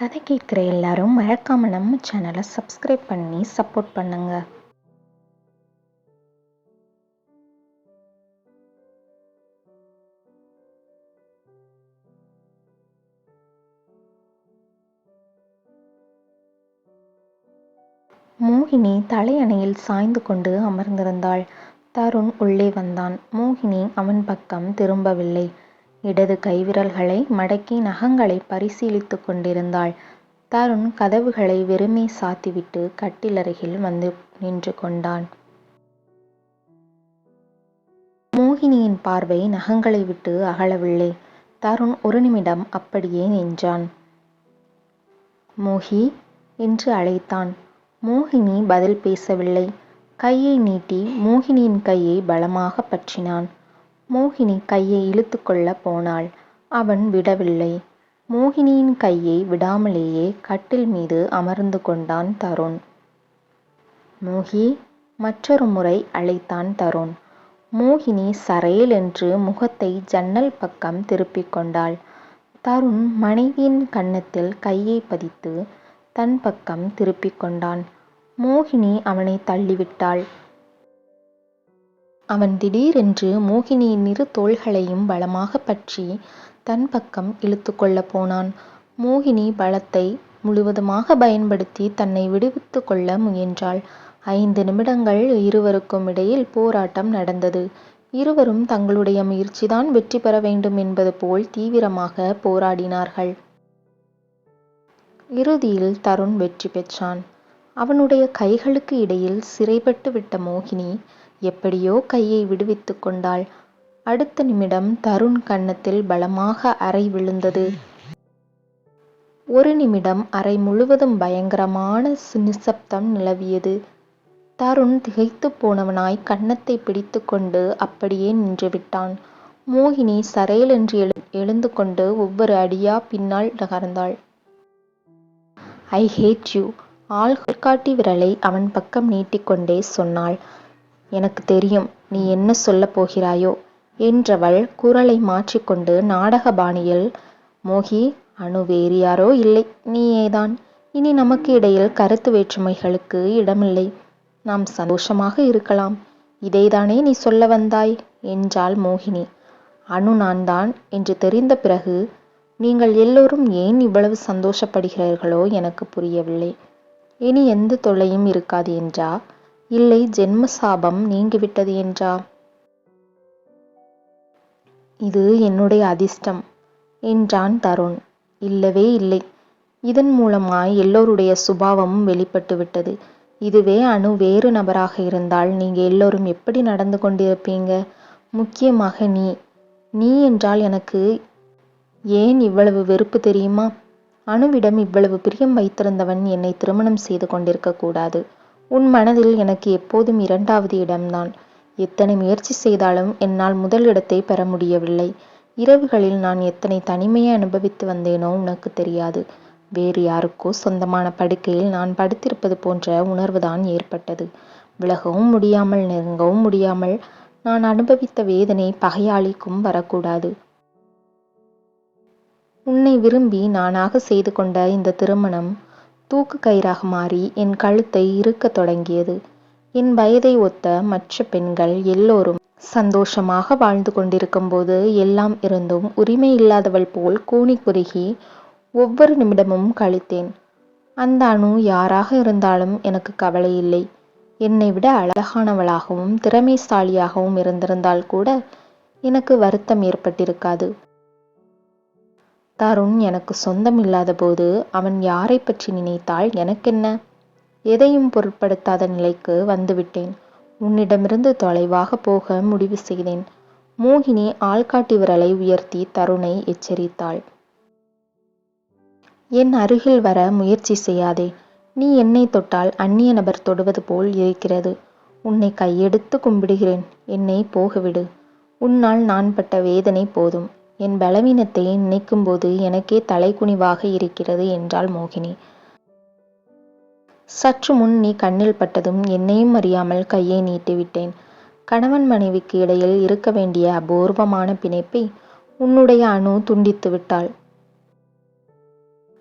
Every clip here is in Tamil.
கதை கேட்குற எல்லாரும் மறக்காமல் நம்ம சேனலை சப்ஸ்கிரைப் பண்ணி சப்போர்ட் பண்ணுங்க. மோகினி தலையணையில் சாய்ந்து கொண்டு அமர்ந்திருந்தாள். தருண் உள்ளே வந்தான். மோகினி அவன் பக்கம் திரும்பவில்லை. இடது கைவிரல்களை மடக்கி நகங்களை பரிசீலித்து கொண்டிருந்தாள். தருண் கதவுகளை வெறுமே சாத்திவிட்டு கட்டிலருகில் வந்து நின்று கொண்டான். மோகினியின் பார்வை நகங்களை விட்டு அகலவில்லை. தருண் ஒரு நிமிடம் அப்படியே நின்றான். மோகி என்று அழைத்தான். மோகினி பதில் பேசவில்லை. கையை நீட்டி மோகினியின் கையை பலமாக பற்றினான். மோகினி கையை இழுத்து கொள்ள போனாள். அவன் விடவில்லை. மோகினியின் கையை விடாமலேயே கட்டில் மீது அமர்ந்து கொண்டான் தருண். மோகி மற்றொரு முறை அழைத்தான் தருண். மோகினி சரையல் என்று முகத்தை ஜன்னல் பக்கம் திருப்பிக் கொண்டாள். தருண் மனைவியின் கன்னத்தில் கையை பதித்து தன் பக்கம் திருப்பிக் கொண்டான். மோகினி அவனை தள்ளிவிட்டாள். அவன் திடீரென்று மோகினியின் இரு தோள்களையும் பலமாக பற்றி தன் பக்கம் இழுத்துக்கொள்ளப் போனான். மோகினி பலத்தை முழுவதுமாக பயன்படுத்தி தன்னை விடுவித்து கொள்ள முயன்றாள். ஐந்து நிமிடங்கள் இருவருக்கும் இடையில் போராட்டம் நடந்தது. இருவரும் தங்களுடைய முயற்சிதான் வெற்றி பெற வேண்டும் என்பது போல் தீவிரமாக போராடினார்கள். இறுதியில் தருண் வெற்றி பெற்றான். அவனுடைய கைகளுக்கு இடையில் சிறைப்பட்டு விட்ட மோகினி எப்படியோ கையை விடுவித்து கொண்டாள். அடுத்த நிமிடம் தருண் கன்னத்தில் பலமாக அறை விழுந்தது. ஒரு நிமிடம் அறை முழுவதும் பயங்கரமான நிசப்தம் நிலவியது. தருண் திகைத்து போனவனாய் கன்னத்தை பிடித்துக்கொண்டு அப்படியே நின்றுவிட்டான் மோகினி சரையல் என்று எழு எழுந்து கொண்டு ஒவ்வொரு அடியா பின்னால் நகர்ந்தாள். ஐ ஹேட் யூ ஆள் காட்டி விரலை அவன் பக்கம் நீட்டிக்கொண்டே சொன்னாள். எனக்கு தெரியும் நீ என்ன சொல்லப் போகிறாயோ? என்றவள் குரலை மாற்றிக்கொண்டு நாடக பாணியில் மோகி அணு வேறு யாரோ இல்லை நீயேதான். இனி நமக்கு இடையில் கருத்து வேற்றுமைகளுக்கு இடமில்லை. நாம் சந்தோஷமாக இருக்கலாம். இதைதானே நீ சொல்ல வந்தாய்? என்றாள் மோகினி. அணு நான் தான் என்று தெரிந்த பிறகு நீங்கள் எல்லோரும் ஏன் இவ்வளவு சந்தோஷப்படுகிறீர்களோ எனக்கு புரியவில்லை. இனி எந்த தொல்லையும் இருக்காது என்றா? இல்லை ஜென்ம சாபம் நீங்கிவிட்டது என்றா? இது என்னுடைய அதிர்ஷ்டம் என்றான் தருண். இல்லவே இல்லை. இதன் மூலமாய் எல்லோருடைய சுபாவமும் வெளிப்பட்டு விட்டது இதுவே அணு வேறு நபராக இருந்தால் நீங்கள் எல்லோரும் எப்படி நடந்து கொண்டிருப்பீங்க? முக்கியமாக நீ. நீ என்றால் எனக்கு ஏன் இவ்வளவு வெறுப்பு தெரியுமா? அணுவிடம் இவ்வளவு பிரியம் வைத்திருந்தவன் என்னை திருமணம் செய்து கொண்டிருக்க கூடாது உன் மனதில் எனக்கு எப்போதும் இரண்டாவது இடம்தான். எத்தனை முயற்சி செய்தாலும் என்னால் முதல் இடத்தை பெற முடியவில்லை. இரவுகளில் நான் எத்தனை தனிமையை அனுபவித்து வந்தேனோ உனக்கு தெரியாது. வேறு யாருக்கோ சொந்தமான படுக்கையில் நான் படுத்திருப்பது போன்ற உணர்வுதான் ஏற்பட்டது. விலகவும் முடியாமல் நெருங்கவும் முடியாமல் நான் அனுபவித்த வேதனை பகையாளிக்கும் வரக்கூடாது. உன்னை விரும்பி நானாக செய்து கொண்ட இந்த திருமணம் தூக்கு கயிறாக மாறி என் கழுத்தை இறுக்கத் தொடங்கியது. என் வயதை ஒத்த மற்ற பெண்கள் எல்லோரும் சந்தோஷமாக வாழ்ந்து கொண்டிருக்கும்போது எல்லாம் இருந்தும் உரிமை இல்லாதவள் போல் கூனி குறுகி ஒவ்வொரு நிமிடமும் கழித்தேன். அந்த அணு யாராக இருந்தாலும் எனக்கு கவலை இல்லை. என்னை விட அழகானவளாகவும் திறமைசாலியாகவும் இருந்திருந்தால் கூட எனக்கு வருத்தம் ஏற்பட்டிருக்காது. தருண் எனக்கு சொந்தம் இல்லாத போது அவன் யாரை பற்றி நினைத்தால் எனக்கென்ன? எதையும் பொருட்படுத்தாத நிலைக்கு வந்துவிட்டேன். உன்னிடமிருந்து தொலைவாக போக முடிவு செய்தேன். மோகினி ஆள்காட்டி விரலை உயர்த்தி தருணை எச்சரித்தாள். என் அருகில் வர முயற்சி செய்யாதே. நீ என்னை தொட்டால் அந்நிய நபர் தொடுவது போல் இருக்கிறது. உன்னை கையெடுத்து கும்பிடுகிறேன். என்னை போகவிடு. உன்னால் நான் பட்ட வேதனை போதும். என் பலவீனத்தை நினைக்கும்போது எனக்கே தலைக்குனிவாக இருக்கிறது என்றாள் மோகினி. சற்று முன் நீ கண்ணில் பட்டதும் என்னையும் அறியாமல் கையை நீட்டிவிட்டேன் கணவன் மனைவிக்கு இடையில் இருக்க வேண்டிய அபூர்வமான பிணைப்பை உன்னுடைய அணு துண்டித்து விட்டாள்.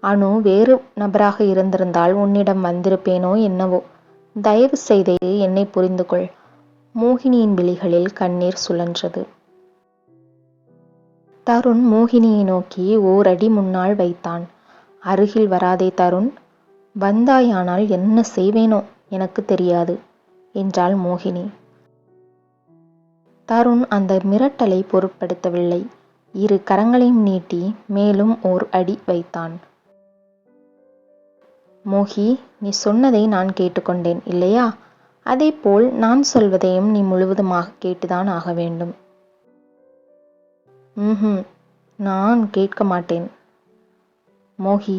அணு வேறு நபராக இருந்திருந்தால் உன்னிடம் வந்திருப்பேனோ என்னவோ தயவு செய்து என்னை புரிந்து கொள் மோகினியின் விழிகளில் கண்ணீர் சுழன்றது. தருண் மோகினியை நோக்கி ஓரடி முன்னால் வைத்தான். அருகில் வராதே தருண் வந்தாயானால் என்ன செய்வேனோ எனக்கு தெரியாது என்றாள் மோகினி. தருண் அந்த மிரட்டலை பொருட்படுத்தவில்லை. இரு கரங்களையும் நீட்டி மேலும் ஓர் அடி வைத்தான். மோகி நீ சொன்னதை நான் கேட்டுக்கொண்டேன் இல்லையா? அதேபோல் நான் சொல்வதையும் நீ முழுவதுமாக கேட்டுதான் ஆக வேண்டும். ம்ஹும். நான் கேட்க மாட்டேன். மோகி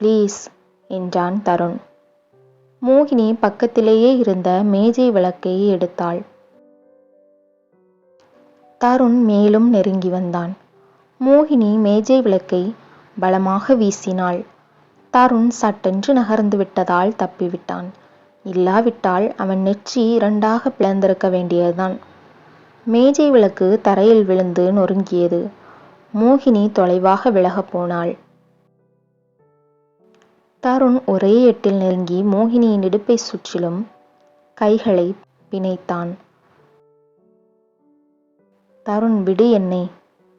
ப்ளீஸ் என்றான் தருண். மோகினி பக்கத்திலேயே இருந்த மேஜை விளக்கை எடுத்தாள். தருண் மேலும் நெருங்கி வந்தான். மோகினி மேஜை விளக்கை பலமாக வீசினாள். தருண் சட்டென்று நகர்ந்து விட்டதால் தப்பிவிட்டான். இல்லாவிட்டால் அவன் நெற்றி இரண்டாக பிளந்திருக்க வேண்டியதுதான். மேஜை விளக்கு தரையில் விழுந்து நொறுங்கியது. மோகினி தொலைவாக விலகப் போனாள். தருண் ஒரே எட்டில் நெருங்கி மோகினியின் இடுப்பை சுற்றிலும் கைகளை பிணைத்தான். தருண் விடு என்னை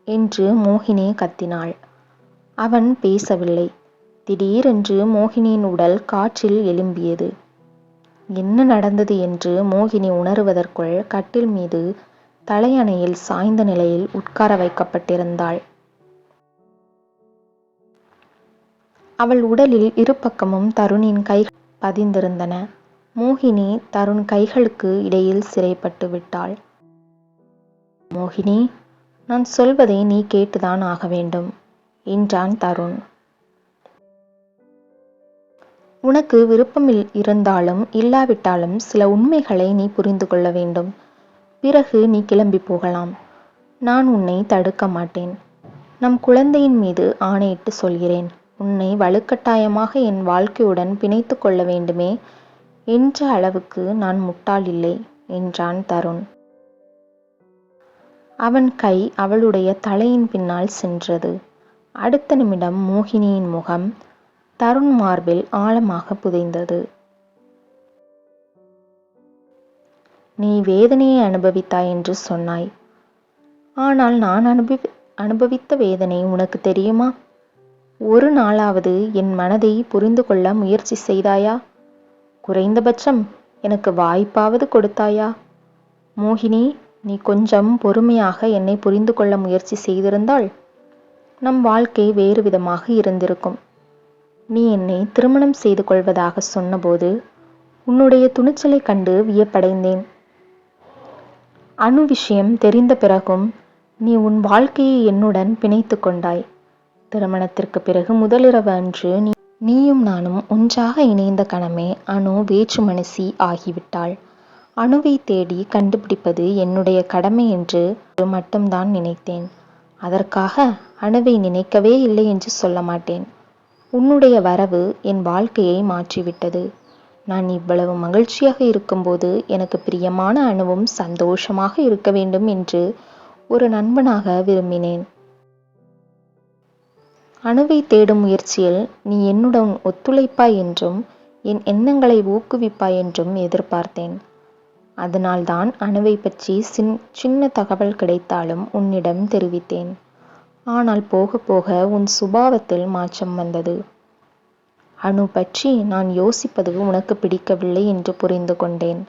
என்று மோகினி கத்தினாள். அவன் பேசவில்லை. திடீரென்று மோகினியின் உடல் காற்றில் எழும்பியது. என்ன நடந்தது? என்று மோகினி உணருவதற்குள் கட்டில் மீது தலையணையில் சாய்ந்த நிலையில் உட்கார வைக்கப்பட்டிருந்தாள். அவள் உடலில் இரு பக்கமும் தருணின் கை பதிந்திருந்தன. மோகினி தருண் கைகளுக்கு இடையில் சிறைப்பட்டு விட்டாள். மோகினி நான் சொல்வதை நீ கேட்டுதான் ஆக வேண்டும் என்றான் தருண். உனக்கு விருப்பம் இருந்தாலும் இல்லாவிட்டாலும் சில உண்மைகளை நீ புரிந்து கொள்ள வேண்டும். பிறகு நீ கிளம்பி போகலாம். நான் உன்னை தடுக்க மாட்டேன். நம் குழந்தையின் மீது ஆணையிட்டு சொல்கிறேன். உன்னை வலுக்கட்டாயமாக என் வாழ்க்கையுடன் பிணைத்து கொள்ள வேண்டுமே. என்ற அளவுக்கு நான் முட்டாள் இல்லை என்றான் தருண். அவன் கை அவளுடைய தலையின் பின்னால் சென்றது. அடுத்த நிமிடம் மோகினியின் முகம் தருண் மார்பில் ஆழமாக புதைந்தது. நீ வேதனையை அனுபவித்தாய் என்று சொன்னாய். ஆனால் நான் அனுபவி அனுபவித்த வேதனை உனக்கு தெரியுமா? ஒரு நாளாவது என் மனதை புரிந்து கொள்ள முயற்சி செய்தாயா? குறைந்தபட்சம் எனக்கு வாய்ப்பாவது கொடுத்தாயா? மோகினி நீ கொஞ்சம் பொறுமையாக என்னை புரிந்து கொள்ள முயற்சி செய்திருந்தால் நம் வாழ்க்கை வேறு விதமாக இருந்திருக்கும். நீ என்னை திருமணம் செய்து கொள்வதாக சொன்னபோது உன்னுடைய துணிச்சலை கண்டு வியப்படைந்தேன். அணு விஷயம் தெரிந்த பிறகும் நீ உன் வாழ்க்கையை என்னுடன் பிணைத்து கொண்டாய். திருமணத்திற்கு பிறகு முதலிரவு அன்று நீ நீயும் நானும் ஒன்றாக இணைந்த கணமே அணு வேற்று மனசி ஆகிவிட்டாள். அணுவை தேடி கண்டுபிடிப்பது என்னுடைய கடமை என்று மட்டும்தான் நினைத்தேன். அதற்காக அணுவை நினைக்கவே இல்லை என்று சொல்ல மாட்டேன். உன்னுடைய வரவு என் வாழ்க்கையை மாற்றிவிட்டது. நான் இவ்வளவு மகிழ்ச்சியாக இருக்கும்போது எனக்கு பிரியமான அணுவும் சந்தோஷமாக இருக்க வேண்டும் என்று ஒரு நண்பனாக விரும்பினேன். அணுவை தேடும் முயற்சியில் நீ என்னுடன் ஒத்துழைப்பாய் என்றும் என் எண்ணங்களை ஊக்குவிப்பாய் என்றும் எதிர்பார்த்தேன். அதனால்தான் அணுவை பற்றி சின் சின்ன தகவல் கிடைத்தாலும் உன்னிடம் தெரிவித்தேன். ஆனால் போக போக உன் சுபாவத்தில் மாற்றம் வந்தது. அணு பற்றி நான் யோசிப்பது உனக்கு பிடிக்கவில்லை என்று புரிந்து கொண்டேன்.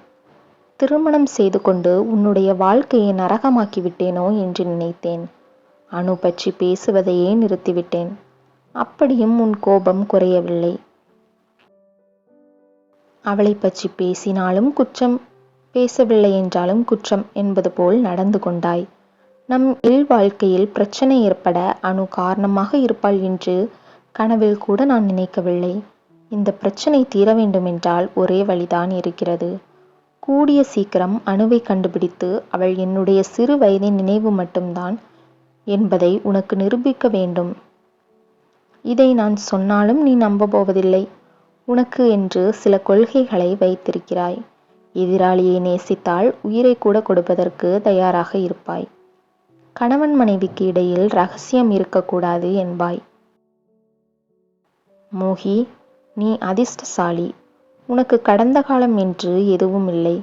திருமணம் செய்து கொண்டு உன்னுடைய வாழ்க்கையை நரகமாக்கி விட்டேனோ என்று நினைத்தேன். அணு பற்றி பேசுவதையே நிறுத்திவிட்டேன். அப்படியும் உன் கோபம் குறையவில்லை. அவளை பற்றி பேசினாலும் குற்றம் பேசவில்லை என்றாலும் குற்றம் என்பது போல் நடந்து கொண்டாய். நம் இல் வாழ்க்கையில் பிரச்சனை ஏற்பட அணு காரணமாக இருப்பாள் என்று கனவில் கூட நான் நினைக்கவில்லை. இந்த பிரச்சனை தீர வேண்டுமென்றால் ஒரே வழிதான் இருக்கிறது. கூடிய சீக்கிரம் அணுவை கண்டுபிடித்து அவள் என்னுடைய சிறு வயதின் நினைவு மட்டும்தான் என்பதை உனக்கு நிரூபிக்க வேண்டும். இதை நான் சொன்னாலும் நீ நம்ப போவதில்லை உனக்கு என்று சில கொள்கைகளை வைத்திருக்கிறாய். எதிராளியை நேசித்தால் உயிரை கூட கொடுப்பதற்கு தயாராக இருப்பாய். கணவன் மனைவிக்கு இடையில் ரகசியம் இருக்கக்கூடாது என்பாய். மோகி நீ அதிர்ஷ்டசாலி. உனக்கு கடந்த காலம் என்று எதுவும் இல்லை.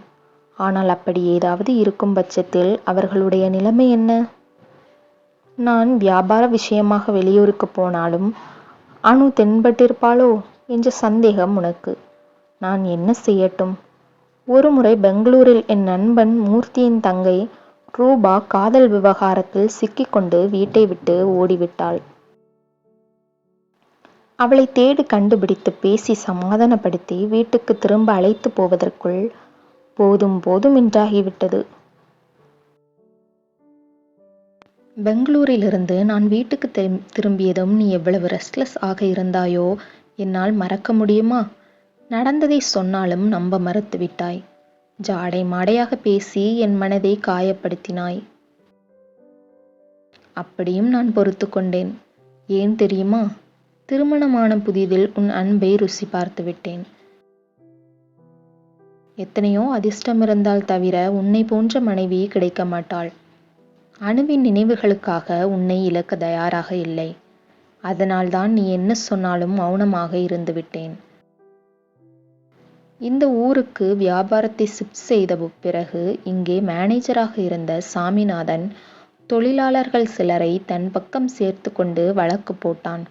ஆனால் அப்படி ஏதாவது இருக்கும் பட்சத்தில் அவர்களுடைய நிலைமை என்ன? நான் வியாபார விஷயமாக வெளியூருக்கு போனாலும் அணு தென்பட்டிருப்பாளோ என்ற சந்தேகம் உனக்கு. நான் என்ன செய்யட்டும்? ஒருமுறை பெங்களூரில் என் நண்பன் மூர்த்தியின் தங்கை ரூபா காதல் விவகாரத்தில் சிக்கிக்கொண்டு வீட்டை விட்டு ஓடிவிட்டாள். அவளை தேடி கண்டுபிடித்து பேசி சமாதானப்படுத்தி வீட்டுக்கு திரும்ப அழைத்து போவதற்குள் போதும் போதும் என்றாகிவிட்டது பெங்களூரிலிருந்து நான் வீட்டுக்கு திரும்பியதும் நீ எவ்வளவு ரெஸ்ட்லெஸ் ஆக இருந்தாயோ என்னால் மறக்க முடியுமா? நடந்ததை சொன்னாலும் நம்ப மறுத்துவிட்டாய் ஜாடை மாடையாக பேசி என் மனதை காயப்படுத்தினாய். அப்படியும் நான் பொறுத்து கொண்டேன். ஏன் தெரியுமா? திருமணமான புதிதில் உன் அன்பை ருசி பார்த்து விட்டேன் எத்தனையோ அதிர்ஷ்டம் இருந்தால் தவிர உன்னை போன்ற மனைவி கிடைக்க மாட்டாள். அணுவின் நினைவுகளுக்காக உன்னை இழக்க தயாராக இல்லை. அதனால்தான் நீ என்ன சொன்னாலும் மௌனமாக இருந்துவிட்டேன். இந்த ஊருக்கு வியாபாரத்தை ஷிஃப்ட் செய்த பிறகு இங்கே மேனேஜராக இருந்த சாமிநாதன் தொழிலாளர்கள் சிலரை தன் பக்கம் சேர்த்து கொண்டு வழக்கு போட்டான்.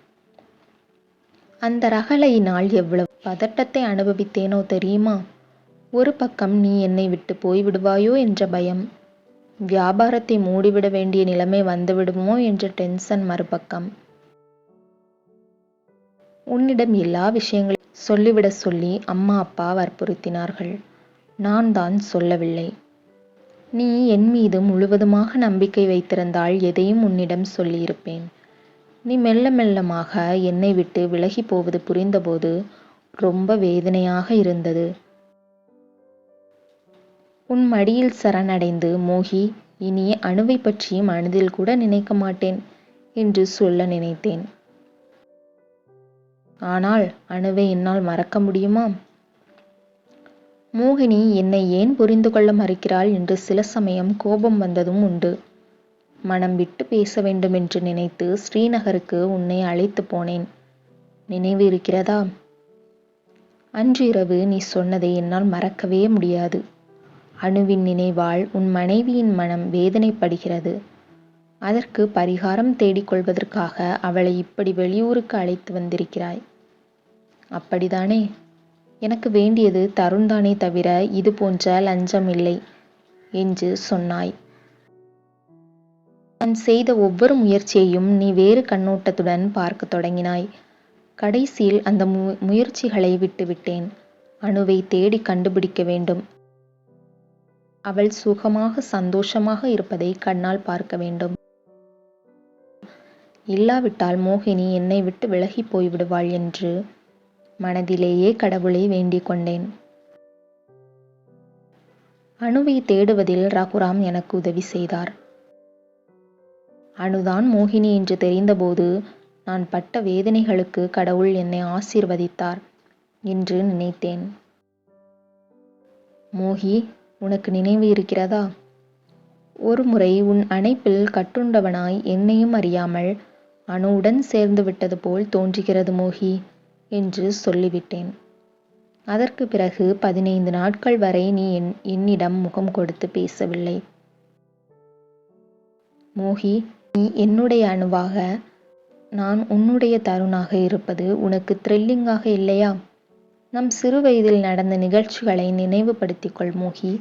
அந்த ரகளையினால் எவ்வளவு பதட்டத்தை அனுபவித்தேனோ தெரியுமா? ஒரு பக்கம் நீ என்னை விட்டு போய்விடுவாயோ என்ற பயம். வியாபாரத்தை மூடிவிட வேண்டிய நிலைமை வந்துவிடுமோ என்ற டென்ஷன் மறுபக்கம். உன்னிடம் எல்லா விஷயங்களையும் சொல்லிவிட சொல்லி அம்மா அப்பா வற்புறுத்தினார்கள். நான் தான் சொல்லவில்லை. நீ என் மீது முழுவதுமாக நம்பிக்கை வைத்திருந்தால் எதையும் உன்னிடம் சொல்லியிருப்பேன். நீ மெல்ல மெல்லமாக என்னை விட்டு விலகி போவது புரிந்தபோது ரொம்ப வேதனையாக இருந்தது. உன் மடியில் சரணடைந்து மோகி இனி அணுவை பற்றி மனதில் கூட நினைக்க மாட்டேன் என்று சொல்ல நினைத்தேன். ஆனால் அணுவை என்னால் மறக்க முடியுமா? மோகினி என்னை ஏன் புரிந்து கொள்ள மறுக்கிறாள் என்று சில சமயம் கோபம் வந்ததும் உண்டு. மனம் விட்டு பேச வேண்டுமென்று நினைத்து ஸ்ரீநகருக்கு உன்னை அழைத்து போனேன். நினைவு இருக்கிறதா? அன்று இரவு நீ சொன்னதை என்னால் மறக்கவே முடியாது. அணுவின் நினைவால் உன் மனைவியின் மனம் வேதனைப்படுகிறது. அதற்கு பரிகாரம் தேடிக்கொள்வதற்காக அவளை இப்படி வெளியூருக்கு அழைத்து வந்திருக்கிறாய். அப்படிதானே? எனக்கு வேண்டியது தருண்தானே தவிர இது போன்ற லஞ்சம் இல்லை என்று சொன்னாய். நான் செய்த ஒவ்வொரு முயற்சியையும் நீ வேறு கண்ணோட்டத்துடன் பார்க்க தொடங்கினாய். கடைசியில் அந்த மு முயற்சிகளை விட்டுவிட்டேன். அணுவை தேடி கண்டுபிடிக்க வேண்டும். அவள் சுகமாக சந்தோஷமாக இருப்பதை கண்ணால் பார்க்க வேண்டும். இல்லாவிட்டால் மோகினி என்னை விட்டு விலகி போய்விடுவாள் என்று மனதிலேயே கடவுளை வேண்டிக் கொண்டேன். அணுவை தேடுவதில் ரகுராம் எனக்கு உதவி செய்தார். அணுதான் மோகினி என்று தெரிந்தபோது நான் பட்ட வேதனைகளுக்கு கடவுள் என்னை ஆசீர்வதித்தார் என்று நினைத்தேன். மோகி உனக்கு நினைவு இருக்கிறதா? ஒரு முறை உன் அணைப்பில் கட்டுண்டவனாய் என்னையும் அறியாமல் அணுவுடன் சேர்ந்து விட்டது போல் தோன்றுகிறது மோகி என்று சொல்லிவிட்டேன். அதற்கு பிறகு பதினைந்து நாட்கள் வரை நீ என் என்னிடம் முகம் கொடுத்து பேசவில்லை. மோகி நீ என்னுடைய அணுவாக நான் உன்னுடைய தருணாக இருப்பது உனக்கு த்ரில்லிங்காக இல்லையா? நம் சிறு வயதில் நடந்த நிகழ்ச்சிகளை நினைவுபடுத்திக் கொள் மோகி.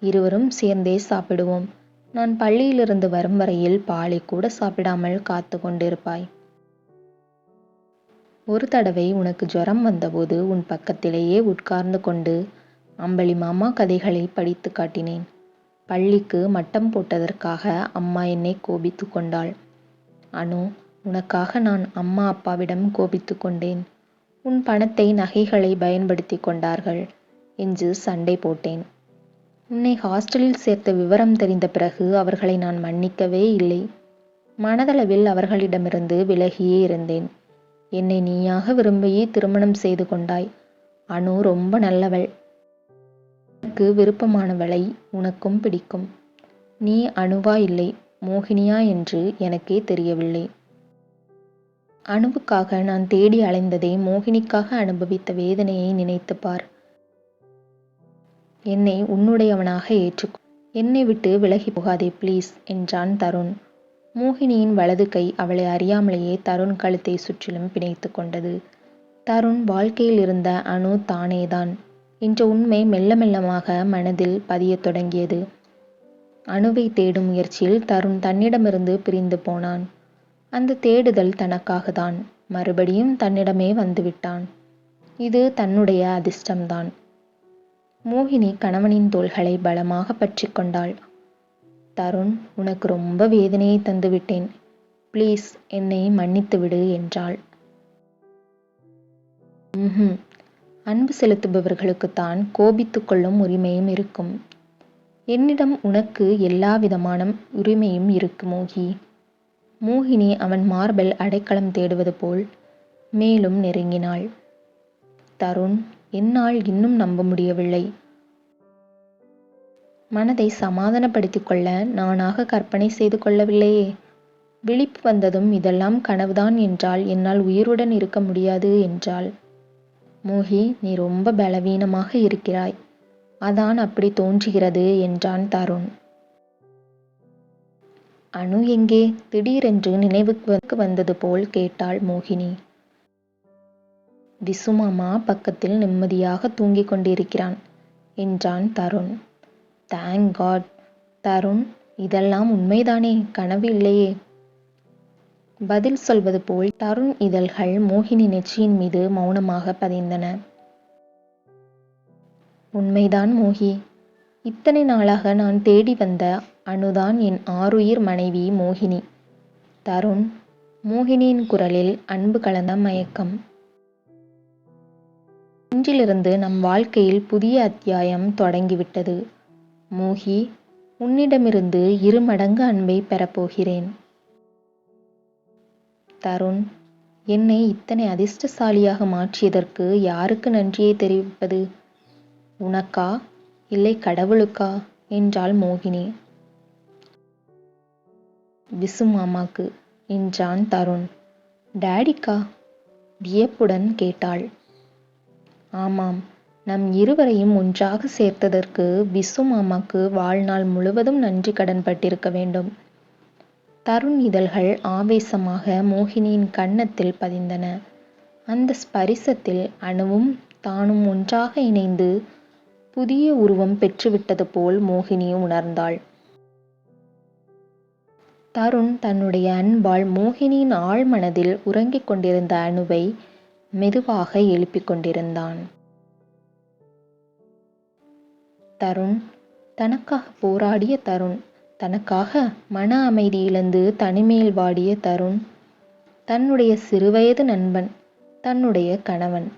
இருவரும் சேர்ந்தே சாப்பிடுவோம். நான் பள்ளியிலிருந்து வரும் வரையில் பாலை கூட சாப்பிடாமல் காத்து கொண்டிருப்பாய். ஒரு தடவை உனக்கு ஜுரம் வந்தபோது உன் பக்கத்திலேயே உட்கார்ந்து கொண்டு அம்பளி மாமா கதைகளை படித்து காட்டினேன். பள்ளிக்கு மட்டம் போட்டதற்காக அம்மா என்னை கோபித்து கொண்டாள். அனு உனக்காக நான் அம்மா அப்பாவிடம் கோபித்து கொண்டேன். உன் பணத்தை நகைகளை பயன்படுத்தி கொண்டார்கள் என்று சண்டை போட்டேன். உன்னை ஹாஸ்டலில் சேர்த்த விவரம் தெரிந்த பிறகு அவர்களை நான் மன்னிக்கவே இல்லை. மனதளவில் அவர்களிடமிருந்து விலகியே இருந்தேன். என்னை நீயாக விரும்பியே திருமணம் செய்து கொண்டாய். அனு ரொம்ப நல்லவள். உனக்கு விருப்பமானவளை உனக்கும் பிடிக்கும். நீ அணுவா இல்லை மோகினியா என்று எனக்கே தெரியவில்லை. அணுவுக்காக நான் தேடி அலைந்ததை மோகினிக்காக அனுபவித்த வேதனையை நினைத்துப் பார். என்னை உன்னுடையவனாக ஏற்றுக்கொள் என்னை விட்டு விலகி போகாதே ப்ளீஸ் என்றான் தருண். மோகினியின் வலது கை அவளை அறியாமலேயே தருண் கழுத்தை சுற்றிலும் பிணைத்து கொண்டது. தருண் வாழ்க்கையில் இருந்த அணு தானேதான். என்ற உண்மை மெல்ல மெல்லமாக மனதில் பதியத் தொடங்கியது. அணுவை தேடும் முயற்சியில் தருண் தன்னிடமிருந்து பிரிந்து போனான். அந்த தேடுதல் தனக்காகத்தான். மறுபடியும் தன்னிடமே வந்துவிட்டான் இது தன்னுடைய அதிர்ஷ்டம்தான். மோகினி கணவனின் தோள்களை பலமாக பற்றி கொண்டாள். தருண் உனக்கு ரொம்ப வேதனையை தந்துவிட்டேன் ப்ளீஸ் என்னை மன்னித்து விடு என்றாள். ம்ஹும் அன்பு செலுத்துபவர்களுக்குத்தான் கோபித்துக் கொள்ளும் உரிமையும் இருக்கும். என்னிடம் உனக்கு எல்லா விதமான உரிமையும் இருக்கு மோகி. மோகினி அவன் மார்பில் அடைக்கலம் தேடுவது போல் மேலும் நெருங்கினாள். தருண் என்னால் இன்னும் நம்ப முடியவில்லை. மனதை சமாதானப்படுத்திக் கொள்ள நானாக கற்பனை செய்து கொள்ளவில்லையே. விழிப்பு வந்ததும் இதெல்லாம் கனவுதான் என்றால் என்னால் உயிருடன் இருக்க முடியாது என்றாள். மோகி நீ ரொம்ப பலவீனமாக இருக்கிறாய். அதான் அப்படி தோன்றுகிறது என்றான் தருண். அணு எங்கே? திடீரென்று நினைவுக்கு வந்தது போல் கேட்டாள் மோகினி. விசுமாமா பக்கத்தில் நிம்மதியாக தூங்கிக் கொண்டிருக்கிறான் என்றான் தருண். தேங்க் காட் தருண் இதெல்லாம் உண்மைதானே? கனவு இல்லையே. பதில் சொல்வது போல் தருண் இதழ்கள் மோகினி நெற்றியின் மீது மௌனமாக பதிந்தன. உண்மைதான் மோகி. இத்தனை நாளாக நான் தேடி வந்த அனுதான் என் ஆருயிர் மனைவி மோகினி. தருண் மோகினியின் குரலில் அன்பு கலந்த மயக்கம். இன்றிலிருந்து நம் வாழ்க்கையில் புதிய அத்தியாயம் தொடங்கிவிட்டது. மோகி உன்னிடமிருந்து இரு மடங்கு அன்பை பெறப்போகிறேன். தருண். என்னை இத்தனை அதிர்ஷ்டசாலியாக மாற்றியதற்கு யாருக்கு நன்றியை தெரிவிப்பது? உனக்கா? இல்லை கடவுளுக்கா? என்றாள் மோகினி. விசு மாமாக்கு என்றான் தருண். டேடிக்கா? வியப்புடன் கேட்டாள். ஆமாம் நம் இருவரையும் ஒன்றாக சேர்த்ததற்கு விசு மாமாக்கு வாழ்நாள் முழுவதும் நன்றி கடன் பட்டிருக்க வேண்டும். தருண் இதழ்கள் ஆவேசமாக மோகினியின் கன்னத்தில் பதிந்தன. அந்த ஸ்பரிசத்தில் அணுவும் தானும் ஒன்றாக இணைந்து புதிய உருவம் பெற்றுவிட்டது போல் மோகினி உணர்ந்தாள். தருண் தன்னுடைய அன்பால் மோகினியின் ஆழ்மனதில் உறங்கிக் கொண்டிருந்த அணுவை மெதுவாக எழுப்பிக் கொண்டிருந்தான். தருண் தனக்காக போராடிய தருண் தனக்காக மன அமைதி இழந்து தனிமையில் வாடிய தருண் தன்னுடைய சிறுவயது நண்பன் தன்னுடைய கணவன்.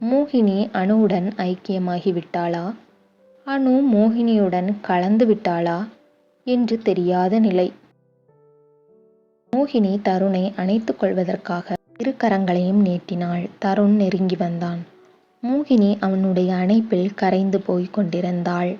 மோகினி அணுவுடன் ஐக்கியமாகி விட்டாளா அணு மோகினியுடன் கலந்து விட்டாளா என்று தெரியாத நிலை. மோகினி தருணை அணைத்துக் கொள்வதற்காக இரு கரங்களையும் நீட்டினாள். தருண் நெருங்கி வந்தான். மோகினி அவனுடைய அணைப்பில் கரைந்து போய்க் கொண்டிருந்தாள்.